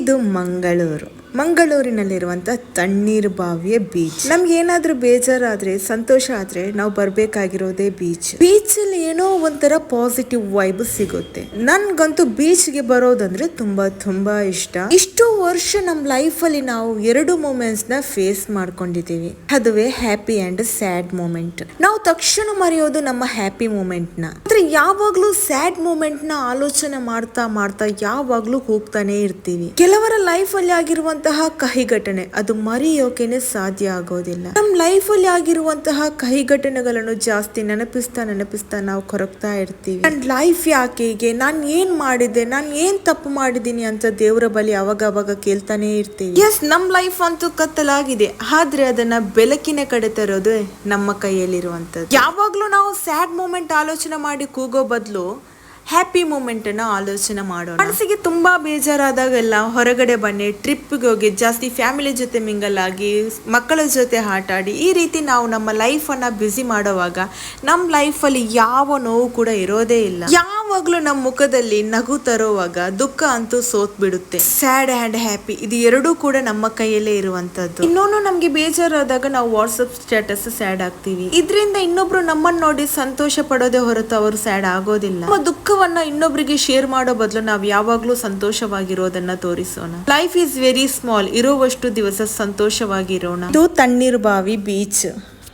ಇದು ಮಂಗಳೂರು. ಮಂಗಳೂರಿನಲ್ಲಿರುವಂತ ತಣ್ಣೀರು ಬಾವಿಯ ಬೀಚ್ ನಮ್ಗೆ ಏನಾದ್ರೂ ಬೇಜಾರಾದ್ರೆ, ಸಂತೋಷ ಆದ್ರೆ ನಾವು ಬರ್ಬೇಕಾಗಿರೋದೇ ಬೀಚ್ ಬೀಚ್ ಅಲ್ಲಿ ಏನೋ ಒಂಥರ ಪಾಸಿಟಿವ್ ವೈಬ್ ಸಿಗುತ್ತೆ. ನನ್ಗಂತೂ ಬೀಚ್ಗೆ ಬರೋದಂದ್ರೆ ತುಂಬಾ ತುಂಬಾ ಇಷ್ಟ. ಇಷ್ಟು ವರ್ಷ ನಮ್ ಲೈಫ್ ಅಲ್ಲಿ ನಾವು ಎರಡು ಮೂಮೆಂಟ್ಸ್ನ ಫೇಸ್ ಮಾಡ್ಕೊಂಡಿದೀವಿ ಅದುವೇ ಹ್ಯಾಪಿ ಅಂಡ್ ಸ್ಯಾಡ್ ಮೂಮೆಂಟ್ ನಾವು ತಕ್ಷಣ ಮರೆಯೋದು ನಮ್ಮ ಹ್ಯಾಪಿ ಮೂಮೆಂಟ್ನ. ಆದ್ರೆ ಯಾವಾಗ್ಲೂ ಸ್ಯಾಡ್ ಮೂಮೆಂಟ್ನ ಆಲೋಚನೆ ಮಾಡ್ತಾ ಮಾಡ್ತಾ ಯಾವಾಗ್ಲೂ ಹೋಗ್ತಾನೆ ಇರ್ತೀವಿ. ಕೆಲವರ ಲೈಫ್ ಅಲ್ಲಿ ಆಗಿರುವಂತಹ ಕಹಿ ಘಟನೆ ಅದು ಮರೆಯೋಕೆನೆ ಸಾಧ್ಯ ಆಗೋದಿಲ್ಲ. ನಮ್ಮ ಲೈಫ್ ಅಲ್ಲಿ ಆಗಿರುವಂತಹ ಕಹಿ ಘಟನೆಗಳನ್ನು ಜಾಸ್ತಿ ನೆನಪಿಸ್ತಾ ನೆನಪಿಸ್ತಾ ನಾವು ಕೊರಗ್ತಾ ಇರ್ತೀವಿ. ನನ್ನ ಲೈಫ್ ಯಾಕೆ ಹೀಗೆ? ನಾನ್ ಏನ್ ಮಾಡಿದೆ ನಾನ್ ಏನ್ ತಪ್ಪು ಮಾಡಿದೀನಿ ಅಂತ ದೇವರ ಬಳಿ ಅವಾಗ ಅವಾಗ ಕೇಳ್ತಾನೆ ಇರ್ತೀವಿ. ಎಸ್ ನಮ್ ಲೈಫ್ ಅಂತೂ ಕತ್ತಲಾಗಿದೆ. ಆದ್ರೆ ಅದನ್ನ ಬೆಳಕಿನ ಕಡೆ ತರೋದು ನಮ್ಮ ಕೈಯಲ್ಲಿರುವಂತದ್ದು ಯಾವಾಗ್ಲೂ ನಾವು ಸ್ಯಾಡ್ ಮೂಮೆಂಟ್ ಆಲೋಚನೆ ಮಾಡಿ ಕೂಗೋ ಬದಲು ಹ್ಯಾಪಿ ಮೂಮೆಂಟ್ ಅನ್ನ ಆಲೋಚನೆ ಮಾಡೋಣ. ಮನಸ್ಸಿಗೆ ತುಂಬಾ ಬೇಜಾರಾದಾಗೆಲ್ಲ ಹೊರಗಡೆ ಬನ್ನಿ ಟ್ರಿಪ್ಗೆ ಹೋಗಿ, ಜಾಸ್ತಿ ಫ್ಯಾಮಿಲಿ ಜೊತೆ ಮಿಂಗಲ್ ಆಗಿ, ಮಕ್ಕಳ ಜೊತೆ ಆಟ ಆಡಿ ಈ ರೀತಿ ನಾವು ನಮ್ಮ ಲೈಫ್ ಅನ್ನ ಬ್ಯುಸಿ ಮಾಡುವಾಗ ನಮ್ಮ ಲೈಫ್ ಅಲ್ಲಿ ಯಾವ ನೋವು ಕೂಡ ಇರೋದೇ ಇಲ್ಲ. ಯಾವಾಗ್ಲೂ ನಮ್ಮ ಮುಖದಲ್ಲಿ ನಗು ತರುವಾಗ ದುಃಖ ಅಂತೂ ಸೋತ್ ಬಿಡುತ್ತೆ ಸ್ಯಾಡ್ ಅಂಡ್ ಹ್ಯಾಪಿ ಇದು ಎರಡೂ ಕೂಡ ನಮ್ಮ ಕೈಯಲ್ಲೇ ಇರುವಂತದ್ದು ಇನ್ನೊಂದು ನಮ್ಗೆ ಬೇಜಾರಾದಾಗ ನಾವು ವಾಟ್ಸಪ್ ಸ್ಟೇಟಸ್ ಸ್ಯಾಡ್ ಆಗ್ತೀವಿ. ಇದರಿಂದ ಇನ್ನೊಬ್ರು ನಮ್ಮನ್ನ ನೋಡಿ ಸಂತೋಷ ಪಡೋದೇ ಹೊರತು ಅವರು ಸ್ಯಾಡ್ ಆಗೋದಿಲ್ಲ. ನಮ್ಮ ದುಃಖವನ್ನ ಇನ್ನೊಬ್ರಿಗೆ ಶೇರ್ ಮಾಡೋ ಬದಲು ನಾವು ಯಾವಾಗ್ಲೂ ಸಂತೋಷವಾಗಿರೋದನ್ನ ತೋರಿಸೋಣ. ಲೈಫ್ ಈಸ್ ವೆರಿ ಸ್ಮಾಲ್ ಇರುವಷ್ಟು ದಿವಸ ಸಂತೋಷವಾಗಿರೋಣ. ಇದು ತಣ್ಣೀರ್ ಬಾವಿ ಬೀಚ್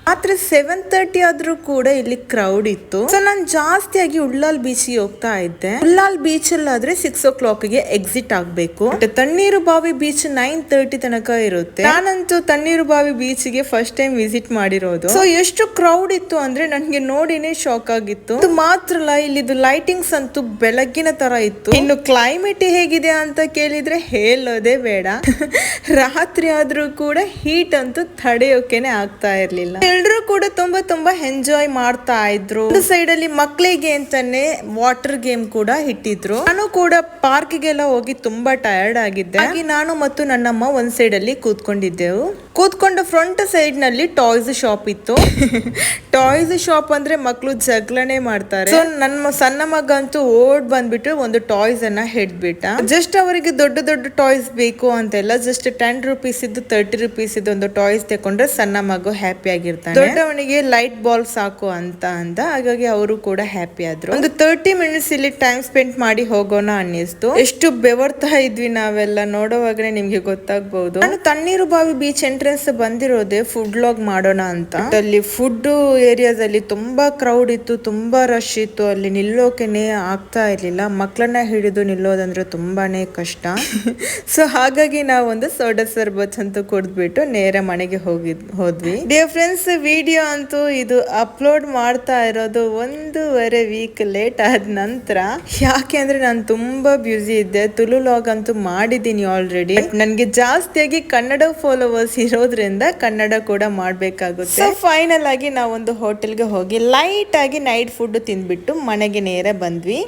ಮಾತ್ರ ಸೆವೆನ್ ತರ್ಟಿ ಆದ್ರೂ ಕೂಡ ಇಲ್ಲಿ ಕ್ರೌಡ್ ಇತ್ತು. ಸೊ ನಾನು ಜಾಸ್ತಿಯಾಗಿ ಉಳ್ಳಾಲ್ ಬೀಚಿಗೆ ಹೋಗ್ತಾ ಇದ್ದೆ. ಉಳ್ಳಾಲ್ ಬೀಚ್ ಅಲ್ಲಾದ್ರೆ ಸಿಕ್ಸ್ ಓ ಕ್ಲಾಕ್ಗೆ ಎಕ್ಸಿಟ್ ಆಗ್ಬೇಕು. Tannirbhavi beach nine thirty ತನಕ ಇರುತ್ತೆ. ನಾನಂತೂ ತಣ್ಣೀರು ಬಾವಿ ಬೀಚ್ಗೆ ಫಸ್ಟ್ ಟೈಮ್ ವಿಸಿಟ್ ಮಾಡಿರೋದು. ಸೊ ಎಷ್ಟು ಕ್ರೌಡ್ ಇತ್ತು ಅಂದ್ರೆ ನನ್ಗೆ ನೋಡಿನೇ ಶಾಕ್ ಆಗಿತ್ತು. ಮಾತ್ರ ಅಲ್ಲ, ಇಲ್ಲಿದು ಲೈಟಿಂಗ್ಸ್ ಅಂತೂ ಬೆಳಗ್ಗಿನ ತರ ಇತ್ತು. ಇನ್ನು ಕ್ಲೈಮೇಟ್ ಹೇಗಿದೆ ಅಂತ ಕೇಳಿದ್ರೆ ಹೇಳೋದೇ ಬೇಡ. ರಾತ್ರಿ ಆದ್ರೂ ಕೂಡ ಹೀಟ್ ಅಂತೂ ತಡೆಯೋಕೆನೆ ಆಗ್ತಾ ಇರ್ಲಿಲ್ಲ. ಎಲ್ರು ಕೂಡ ತುಂಬಾ ತುಂಬಾ ಎಂಜಾಯ್ ಮಾಡ್ತಾ ಇದ್ರು. ಸೈಡ್ ಅಲ್ಲಿ ಮಕ್ಕಳಿಗೆ ಅಂತಾನೆ ವಾಟರ್ ಗೇಮ್ ಕೂಡ ಇಟ್ಟಿದ್ರು ನಾನು ಕೂಡ ಪಾರ್ಕ್ ಗೆಲ್ಲ ಹೋಗಿ ತುಂಬಾ ಟಯರ್ಡ್ ಆಗಿದ್ದೆ. ಹಾಗೆ ನಾನು ಮತ್ತು ನನ್ನಮ್ಮ ಒಂದ್ ಸೈಡ್ ಅಲ್ಲಿ ಕೂತ್ಕೊಂಡಿದ್ದೆವು. ಕೂತ್ಕೊಂಡ ಫ್ರಂಟ್ ಸೈಡ್ನಲ್ಲಿ ಟಾಯ್ಸ್ ಶಾಪ್ ಇತ್ತು. ಟಾಯ್ಸ್ ಶಾಪ್ ಅಂದ್ರೆ ಮಕ್ಕಳು ಜಗಳನೆ ಮಾಡ್ತಾರೆ. ಸೊ ನನ್ನ ಸಣ್ಣ ಮಗ ಅಂತೂ ಓಡ್ ಬಂದ್ಬಿಟ್ಟು ಒಂದು ಟಾಯ್ಸ್ ಅನ್ನ ಹಿಡ್ಬಿಟ್ಟ ಜಸ್ಟ್ ಅವರಿಗೆ ದೊಡ್ಡ ದೊಡ್ಡ ಟಾಯ್ಸ್ ಬೇಕು ಅಂತೆಲ್ಲ ಜಸ್ಟ್ ಟೆನ್ ರುಪೀಸ್ ಇದ್ದು ತರ್ಟಿ ರುಪೀಸ್ ಇದ್ದು ಒಂದು ಟಾಯ್ಸ್ ತಕೊಂಡ್ರೆ ಸಣ್ಣ ಮಗು ಹ್ಯಾಪಿ ಆಗಿರ್ತಾನೆ ದೊಡ್ಡವನಿಗೆ ಲೈಟ್ ಬಾಲ್ ಸಾಕು ಅಂತ ಅಂದ. ಹಾಗಾಗಿ ಅವರು ಕೂಡ ಹ್ಯಾಪಿ ಆದ್ರು. ಒಂದು ತರ್ಟಿ ಮಿನಿಟ್ಸ್ ಇಲ್ಲಿ ಟೈಮ್ ಸ್ಪೆಂಡ್ ಮಾಡಿ ಹೋಗೋಣ ಅನ್ನಿಸ್ತು. ಎಷ್ಟು ಬೆವರ್ತಾ ಇದ್ವಿ ನಾವೆಲ್ಲ ನೋಡೋವಾಗನೆ ನಿಮ್ಗೆ ಗೊತ್ತಾಗ್ಬಹುದು ನಾನು ತಣ್ಣೀರು ಬಾವಿ ಬೀಚ್ ಎಂಟ್ರೆನ್ಸ್ ಬಂದಿರೋದೇ ಫುಡ್ ಲಾಗ್ ಮಾಡೋಣ ಅಂತ. ಅಲ್ಲಿ ಫುಡ್ ಏರಿಯಾದಲ್ಲಿ ತುಂಬಾ ಕ್ರೌಡ್ ಇತ್ತು ತುಂಬಾ ರಶ್ ಇತ್ತು. ಅಲ್ಲಿ ನಿಲ್ಲೋಕೆನೆ ಆಗ್ತಾ ಇರ್ಲಿಲ್ಲ. ಮಕ್ಕಳನ್ನ ಹಿಡಿದು ನಿಲ್ಲೋದಂದ್ರೆ ತುಂಬಾನೇ ಕಷ್ಟ. ಸೊ ಹಾಗಾಗಿ ನಾವೊಂದು ಒಂದು ಸೋಡಾ ಸರ್ಬತ್ ಅಂತ ಕುಡಿದ್ಬಿಟ್ಟು ನೇರ ಮನೆಗೆ ಹೋಗಿದ್ ಹೋದ್ವಿ. ಡಿಯರ್ ಫ್ರೆಂಡ್ಸ್ ವಿಡಿಯೋ ಅಂತೂ ಇದು ಅಪ್ಲೋಡ್ ಮಾಡ್ತಾ ಇರೋದು ಒಂದೂವರೆ ವೀಕ್ ಲೇಟ್ ಆದ ನಂತರ. ಯಾಕೆ ಅಂದರೆ ನಾನು ತುಂಬಾ ಬ್ಯುಸಿ ಇದ್ದೆ. ತುಳು ಲಾಗ್ ಅಂತೂ ಮಾಡಿದ್ದೀನಿ ಆಲ್ರೆಡಿ ನನಗೆ ಜಾಸ್ತಿಯಾಗಿ ಕನ್ನಡ ಫಾಲೋವರ್ಸ್ ಇರೋದ್ರಿಂದ ಕನ್ನಡ ಕೂಡ ಮಾಡಬೇಕಾಗುತ್ತೆ. ಫೈನಲ್ ಆಗಿ ನಾವೊಂದು ಹೋಟೆಲ್ಗೆ ಹೋಗಿ ಲೈಟ್ ಆಗಿ ನೈಟ್ ಫುಡ್ ತಿಂದ್ಬಿಟ್ಟು ಮನೆಗೆ ನೇರ ಬಂದ್ವಿ.